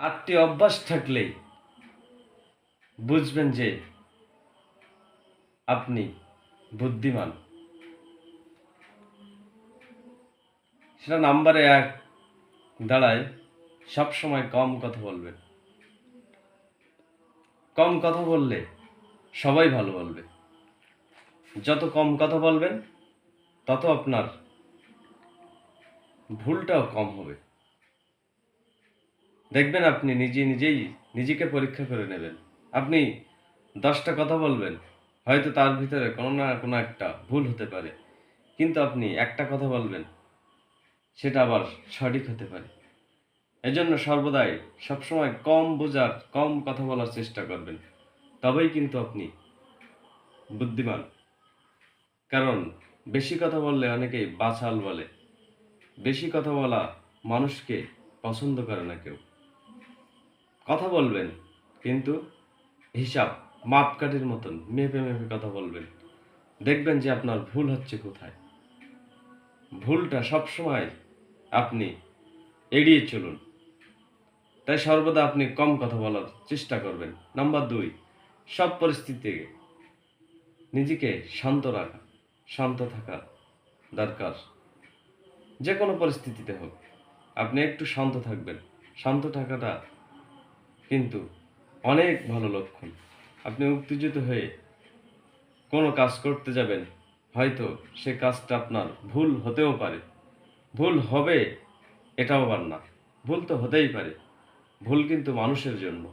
আটটি অভ্যাস থাকলেই বুঝবেন যে আপনি বুদ্ধিমান। সেটা নাম্বারে এক দাঁড়ায় সব সময় কম কথা বলবেন কম কথা বললে সবাই ভালো বলবে। যত কম কথা বলবেন, তত আপনার ভুলটাও কম হবে। দেখবেন আপনি নিজে নিজেই নিজেকে পরীক্ষা করে নেবেন। আপনি দশটা কথা বলবেন, হয়তো তার ভিতরে কোনো না কোনো একটা ভুল হতে পারে। কিন্তু আপনি একটা কথা বলবেন, সেটা আবার সঠিক হতে পারে। এজন্য সর্বদাই সবসময় কম বোঝার, কম কথা বলার চেষ্টা করবেন। তবেই কিন্তু আপনি বুদ্ধিমান। কারণ বেশি কথা বললে অনেকেই বাছাল বলে। বেশি কথা বলা মানুষকে পছন্দ করে না কেউ। কথা বলবেন, কিন্তু হিসাব মাপকাঠির মতন, মেপে মেপে কথা বলবেন। দেখবেন যে আপনার ভুল হচ্ছে কোথায়। ভুলটা সবসময় আপনি এড়িয়ে চলুন। তাই সর্বদা আপনি কম কথা বলার চেষ্টা করবেন। নাম্বার দুই, সব পরিস্থিতিতে নিজেকে শান্ত রাখা, শান্ত থাকা দরকার। যে কোনো পরিস্থিতিতে হোক, আপনি একটু শান্ত থাকবেন। শান্ত থাকাটা কিন্তু অনেক ভালো লক্ষণ। আপনি উত্তেজিত হয়ে কোনো কাজ করতে যাবেন, হয়তো সে কাজটা আপনার ভুল হতেও পারে। ভুল হবে এটাও আবার না, ভুল তো হতেই পারে। ভুল কিন্তু মানুষের জন্য।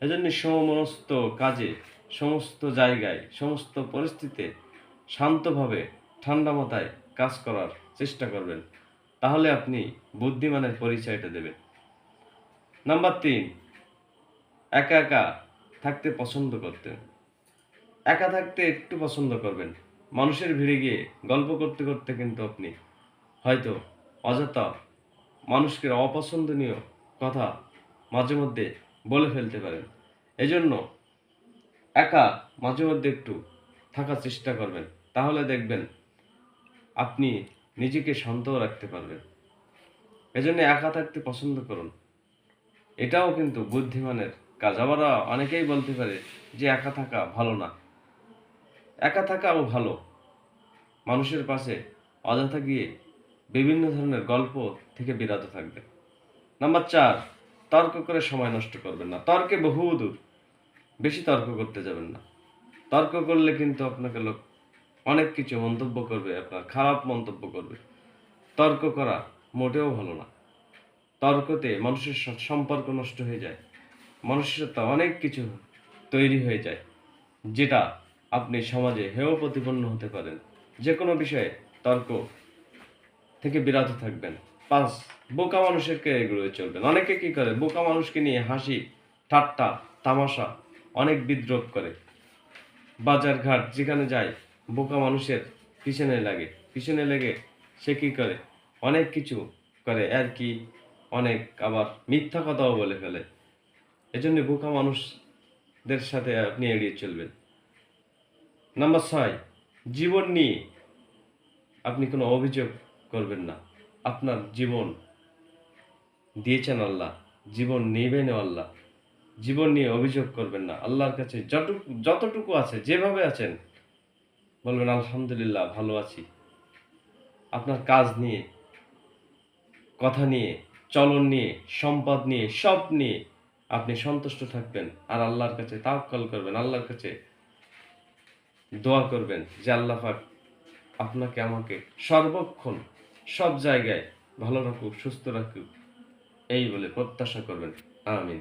এজন্য সমস্ত কাজে, সমস্ত জায়গায়, সমস্ত পরিস্থিতিতে শান্তভাবে, ঠান্ডা মাথায় কাজ করার চেষ্টা করবেন। তাহলে আপনি বুদ্ধিমানের পরিচয়টা দেবেন। নাম্বার তিন একা একা থাকতে পছন্দ করতেন। একা থাকতে একটু পছন্দ করবেন। মানুষের ভিড়ে গিয়ে গল্প করতে করতে কিন্তু আপনি হয়তো অযথা মানুষকে অপছন্দনীয় কথা মাঝে মধ্যে বলে ফেলতে পারেন। এজন্য একা মাঝে মধ্যে একটু থাকার চেষ্টা করবেন। তাহলে দেখবেন আপনি নিজেকে শান্ত রাখতে পারবেন। এজন্য একা থাকতে পছন্দ করুন। এটাও কিন্তু বুদ্ধিমানের কাজ আবার অনেকেই বলতে পারে যে একা থাকা ভালো না। একা থাকাও ভালো। মানুষের পাশে অযথা গিয়ে বিভিন্ন ধরনের গল্প থেকে বিরত থাকবে নাম্বার চার, তর্ক করে সময় নষ্ট করবেন না। তর্কে বহু দূর বেশি তর্ক করতে যাবেন না। তর্ক করলে কিন্তু আপনাকে লোক অনেক কিছু মন্তব্য করবে, আপনার খারাপ মন্তব্য করবে। তর্ক করা মোটেও ভালো না। তর্কতে মানুষের সম্পর্ক নষ্ট হয়ে যায়। মানুষের সাথে অনেক কিছু তৈরি হয়ে যায়, যেটা আপনি সমাজে হেয় প্রতিপন্ন হতে পারেন। যে কোনো বিষয়ে তর্ক থেকে বিরত থাকবেন। পাঁচ বোকা মানুষেরকে এগুলোই চলবেন। অনেকে কি করে? বোকা মানুষকে নিয়ে হাসি, ঠাট্টা, তামাশা অনেক বিদ্রোপ করে। বাজার ঘাট যেখানে যায়, বোকা মানুষের পিছনে লাগে। পিছনে লেগে সে কি করে? অনেক কিছু করে, আর কি? অনেক আবার মিথ্যা কথাও বলে ফেলে। এজন্য বোকা মানুষদের সাথে আপনি এড়িয়ে চলবেন। নাম্বার ছয়, জীবন নিয়ে আপনি কোনো অভিযোগ করবেন না। আপনার জীবন দিয়েছেন আল্লাহ, জীবন নেবেন আল্লাহ। জীবন নিয়ে অভিযোগ করবেন না। আল্লাহর কাছে যতটুকু যতটুকু আছে, যেভাবে আছেন, বলবেন, আলহামদুলিল্লাহ, ভালো আছি। আপনার কাজ নিয়ে, কথা নিয়ে, চলন নিয়ে, সম্পদ নিয়ে, সব নিয়ে আপনি সন্তুষ্ট থাকবেন আর আল্লাহর কাছে তাওয়াক্কাল করবেন, আল্লাহর কাছে দোয়া করবেন যে আল্লাহ পাক আপনাকে, আমাকে সর্বক্ষণ সব জায়গায় ভালো রাখুক, সুস্থ রাখুক। এই বলে প্রত্যাশা করবেন। আমিন।